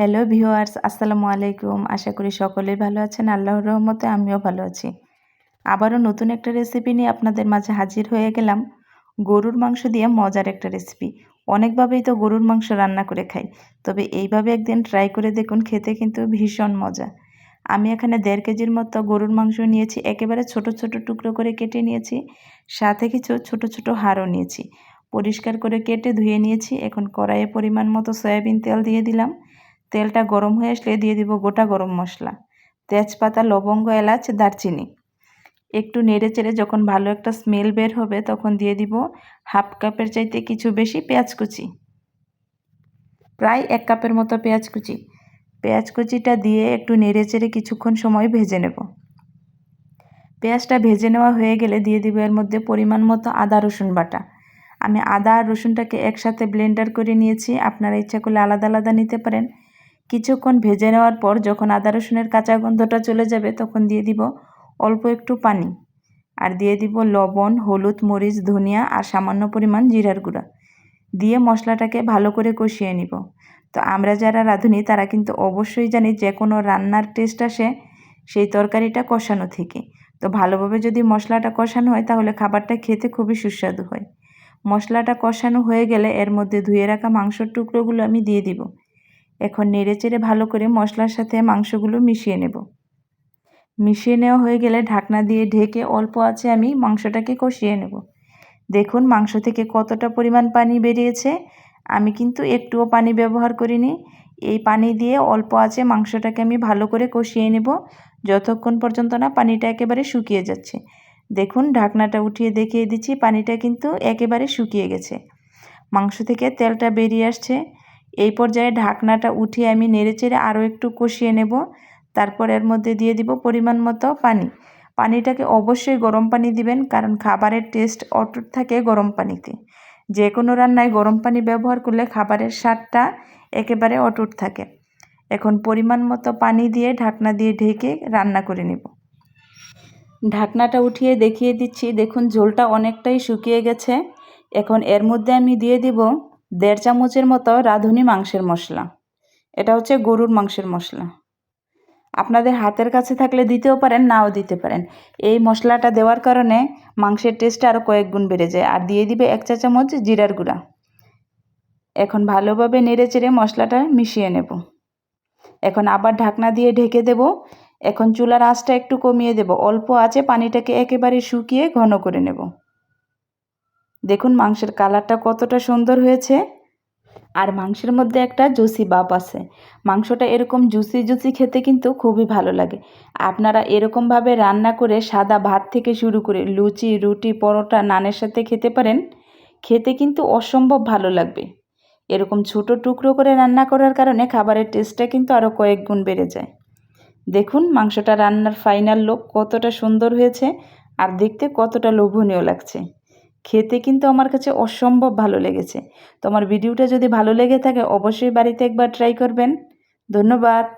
Hello viewers আসসালামু আলাইকুম। আশা করি সকলেই ভালো আছেন। আল্লাহর রহমতে আমিও ভালো আছি। আবারও নতুন একটা রেসিপি নিয়ে আপনাদের মাঝে হাজির হয়ে গেলাম। গরুর মাংস দিয়ে মজার একটা রেসিপি অনেকভাবেই তো গরুর মাংস রান্না করে খাই। তবে এইভাবে একদিন ট্রাই করে দেখুন, খেতে কিন্তু ভীষণ মজা। আমি এখানে দেড় কেজির মতো গরুর মাংস নিয়েছি। একেবারে ছোট ছোট টুকরো করে কেটে নিয়েছি। সাথে কিছু ছোট ছোট হাড়ও নিয়েছি। পরিষ্কার করে কেটে ধুয়ে নিয়েছি। এখন কড়াইয়ে পরিমাণ মতো সয়াবিন তেল দিয়ে দিলাম। তেলটা গরম হয়ে আসলে দিয়ে দিব গোটা গরম মশলা। তেজপাতা, লবঙ্গ, এলাচ, দারচিনি। একটু নেড়ে চেড়ে যখন ভালো একটা স্মেল বের হবে তখন দিয়ে দিব হাফ কাপের চাইতে কিছু বেশি পেঁয়াজ কুচি। প্রায় এক কাপের মতো পেঁয়াজ কুচি। পেঁয়াজ কুচিটা দিয়ে একটু নেড়ে চেড়ে কিছুক্ষণ সময় ভেজে নেব। পেঁয়াজটা ভেজে নেওয়া হয়ে গেলে দিয়ে দিব এর মধ্যে পরিমাণ মতো আদা, রসুন বাটা। আমি আদা আর রসুনটাকে একসাথে ব্লেন্ডার করে নিয়েছি। আপনারা ইচ্ছা করলে আলাদা আলাদা নিতে পারেন। কিছুক্ষণ ভেজে নেওয়ার পর যখন আদা রসুনের কাঁচা গন্ধটা চলে যাবে, তখন দিয়ে দিব অল্প একটু পানি। আর দিয়ে দিব লবণ, হলুদ, মরিচ, ধনিয়া আর সামান্য পরিমাণ জিরার গুঁড়া। দিয়ে মশলাটাকে ভালো করে কষিয়ে নিব। তো আমরা যারা রাঁধুনি, তারা কিন্তু অবশ্যই জানি যে কোনো রান্নার টেস্ট আসে সেই তরকারিটা কষানো থেকে। তো ভালোভাবে যদি মশলাটা কষানো হয়, তাহলে খাবারটা খেতে খুবই সুস্বাদু হয়। মশলাটা কষানো হয়ে গেলে এর মধ্যে ধুয়ে রাখা মাংসর টুকরোগুলো আমি দিয়ে দিব। এখন নেড়ে চেড়ে ভালো করে মশলার সাথে মাংসগুলো মিশিয়ে নেব। মিশিয়ে নেওয়া হয়ে গেলে ঢাকনা দিয়ে ঢেকে অল্প আছে আমি মাংসটাকে কষিয়ে নেব। দেখুন মাংস থেকে কতটা পরিমাণ পানি বেরিয়েছে। আমি কিন্তু একটুও পানি ব্যবহার করিনি। এই পানি দিয়ে অল্প আছে মাংসটাকে আমি ভালো করে কষিয়ে নেব। যতক্ষণ পর্যন্ত না পানিটা একেবারে শুকিয়ে যাচ্ছে। দেখুন ঢাকনাটা উঠিয়ে দেখিয়ে দিচ্ছি, পানিটা কিন্তু একেবারে শুকিয়ে গেছে। মাংস থেকে তেলটা বেরিয়ে আসছে। এই পর্যায়ে ঢাকনাটা উঠিয়ে আমি নেড়েচেড়ে আরও একটু কষিয়ে নেব। তারপর এর মধ্যে দিয়ে দিব পরিমাণ মতো পানি। পানিটাকে অবশ্যই গরম পানি দিবেন, কারণ খাবারের টেস্ট অটুট থাকে গরম পানিতে। যে কোনো রান্নায় গরম পানি ব্যবহার করলে খাবারের স্বাদটা একেবারে অটুট থাকে। এখন পরিমাণ মতো পানি দিয়ে ঢাকনা দিয়ে ঢেকে রান্না করে নেব। ঢাকনাটা উঠিয়ে দেখিয়ে দিচ্ছি, দেখুন ঝোলটা অনেকটাই শুকিয়ে গেছে। এখন এর মধ্যে আমি দিয়ে দিব দেড় চামচের মতো রাঁধুনি মাংসের মশলা। এটা হচ্ছে গরুর মাংসের মশলা। আপনাদের হাতের কাছে থাকলে দিতেও পারেন, নাও দিতে পারেন। এই মশলাটা দেওয়ার কারণে মাংসের টেস্ট আরও কয়েক গুণ বেড়ে যায়। আর দিয়ে দিবে এক চা চামচ জিরার গুঁড়া। এখন ভালোভাবে নেড়ে চেড়ে মশলাটা মিশিয়ে নেব। এখন আবার ঢাকনা দিয়ে ঢেকে দেব। এখন চুলার আঁচটা একটু কমিয়ে দেব। অল্প আছে পানিটাকে একেবারে শুকিয়ে ঘন করে নেব। দেখুন মাংসের কালারটা কতটা সুন্দর হয়েছে। আর মাংসের মধ্যে একটা জুসি বাপ আছে। মাংসটা এরকম জুসি জুসি খেতে কিন্তু খুবই ভালো লাগে। আপনারা এরকমভাবে রান্না করে সাদা ভাত থেকে শুরু করে লুচি, রুটি, পরোটা, নানের সাথে খেতে পারেন। খেতে কিন্তু অসম্ভব ভালো লাগবে। এরকম ছোট টুকরো করে রান্না করার কারণে খাবারের টেস্টটা কিন্তু আরও কয়েক গুণ বেড়ে যায়। দেখুন মাংসটা রান্নার ফাইনাল লোক কতটা সুন্দর হয়েছে। আর দেখতে কতটা লোভনীয় লাগছে। খেতে কিন্তু আমার কাছে অসম্ভব ভালো লেগেছে। তোমার ভিডিওটা যদি ভালো লেগে থাকে, অবশ্যই বাড়িতে একবার ট্রাই করবেন। ধন্যবাদ।